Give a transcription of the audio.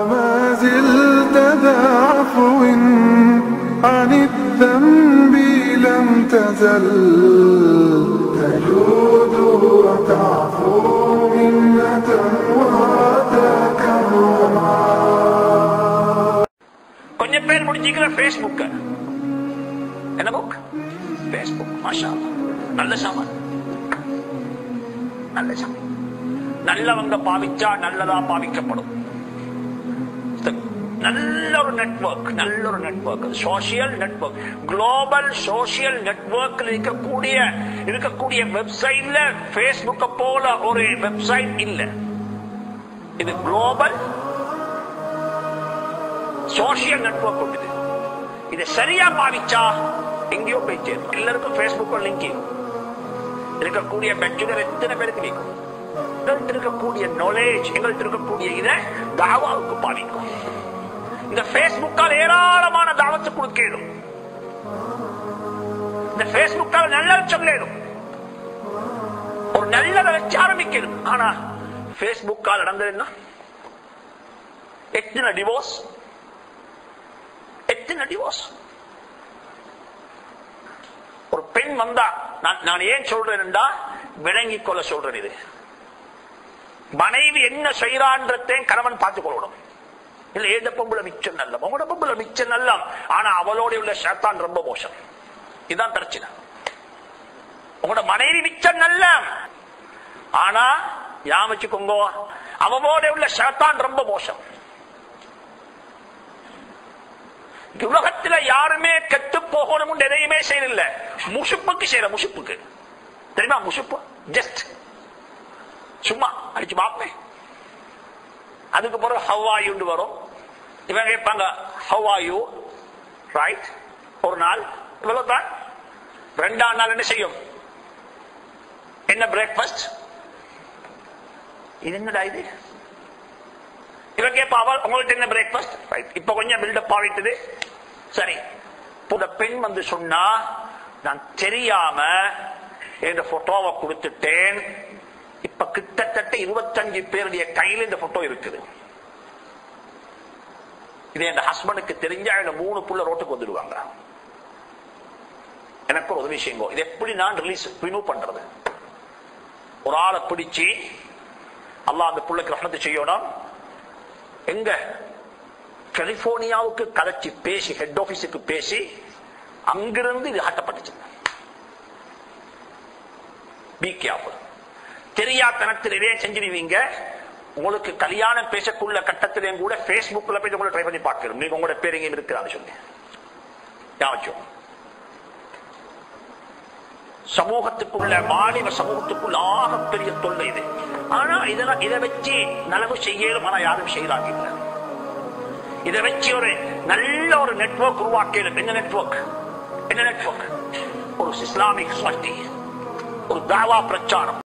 ما زلت ذا عفو عن الذنب لم تزل تجود وتعفو منة وتكرما கொஞ்சம் பேர் முடிச்சிக்கிற பேஸ்புக் என்ன புக் பேஸ்புக் மாஷா அல்லாஹ். நல்ல சாமான் நல்ல சாமான் நல்லவங்க பாவிச்சா நல்லதா பாவிக்கப்படும் இது நல்ல ஒரு நெட்வொர்க் நல்ல ஒரு network social network global social நெட்ஒர்க்ல இருக்கக்கூடிய இருக்கக்கூடிய வெப்சைட்ல பேஸ்புக்க போல ஒரு வெப்சைட் இல்ல. இது குளோபல் சோசியல் நெட்வொர்க் உண்டு இதை சரியா பாவிச்சா எங்கேயோ போய் சேரும். எல்லாருக்கும் பேஸ்புக் லிங்க் இருக்கக்கூடிய பெற்றுகள் எத்தனை பேருக்கு நீக்கும் எங்கள்கிட்ட இருக்கக்கூடிய நாலேஜ் எங்கள்கிட்ட இருக்கக்கூடிய இதை தாவாவுக்கு பாவிக்கும். இந்த பேஸ்புக்கால் ஏராளமான தாவத்து கொடுக்கணும் இந்த பேஸ்புக்கால் நல்ல சொல்லேடும். ஒரு நல்லதை வச்சு ஆரம்பிக்கணும் ஆனா பேஸ்புக்கால் நடந்தது என்ன? எத்தனை டிவோர்ஸ் எத்தனை டிவோர்ஸ் ஒரு பெண் வந்தா நான் நான் ஏன் சொல்றேன்டா விளங்கிக் கொள்ள சொல்றேன் இது. மனைவி என்ன செய்யறான்றதையும் கணவன் பார்த்துக் கொள்ளணும். இல்ல ஏந்த பொம்பளை மிச்சம் நல்ல உங்களோட பொம்பளை மிச்சம் நல்ல ஆனா அவளோட உள்ள சேத்தான் ரொம்ப மோசம். இதுதான் பிரச்சனை. உங்களோட மனைவி மிச்சம் நல்ல ஆனா யா வச்சுக்கோங்க அவளோட உள்ள சேத்தான் ரொம்ப மோசம். உலகத்துல யாருமே கெட்டு போகணும் எதையுமே செய்யல. முஷுப்புக்கு செய்யற முசுப்புக்கு. தெரியுமா முஷுப்பு ஜஸ்ட் சும்மா அடிச்சு பாப்பேன் அதுக்கு பிறகு ஹவாயுண்டு வரும். இவங்க கேட்பாங்க ஹவாயு ரைட் ஒரு நாள் இவ்வளவு தான் ரெண்டாம் நாள் என்ன செய்யும்? என்ன பிரேக்ஃபாஸ்ட் இது என்னடா இது? இவன் கேட்பா அவள் உங்கள்ட்ட என்ன பிரேக்ஃபாஸ்ட் ரைட் இப்ப கொஞ்சம் பில்டப் ஆகிட்டது. சரி. புத பெண் வந்து சொன்னா நான் தெரியாம இந்த போட்டோவை கொடுத்துட்டேன். இப்ப கிட்டத்தட்ட இருபத்தஞ்சு பேருடைய கையில் இந்த போட்டோ இருக்குது. இது என் ஹஸ்பண்டுக்கு தெரிஞ்சா என்ன மூணு புள்ள ரோட்டுக்கு வந்துடுவாங்க. எனக்கு ஒரு உதவி செய்யுங்க. இது எப்படி நான் ரிலீஸ் ரிமூவ் பண்றது? ஒரு ஆளை பிடிச்சி அல்லாஹ் அந்த புள்ளைக்கு ரஹமத்து செய்யணும். எங்க? கலிபோர்னியாவுக்கு கலைச்சி பேசி ஹெட் ஆபீஸுக்கு பேசி அங்கிருந்து இது ஆட்டப்பட்டுச்சு. பி கேர்ஃபுல் தெரியாத்தனத்தில் இதே செஞ்சிருவீங்க. உங்களுக்கு கல்யாணம் பேசக்குள்ள கட்டத்திலேயும் கூட பேஸ்புக்ல போய் உங்களை ட்ரை பண்ணி பார்க்கணும். நீங்க உங்களோட பேர் எங்கேயும் இருக்கிறான்னு சொல்லி. யாச்சும் சமூகத்துக்குள்ள மாநில சமூகத்துக்குள்ள ஆகப்பெரிய தொல்லை இது. ஆனா இதெல்லாம் இதை வச்சு நலவு செய்யலும் ஆனா யாரும் செய்யறாங்க இதை வச்சு ஒரு நல்ல ஒரு நெட்வொர்க் உருவாக்கலும் என்ன நெட்வொர்க் என்ன நெட்வொர்க் ஒரு இஸ்லாமிக் சொசைட்டி ஒரு தாவா பிரச்சாரம்.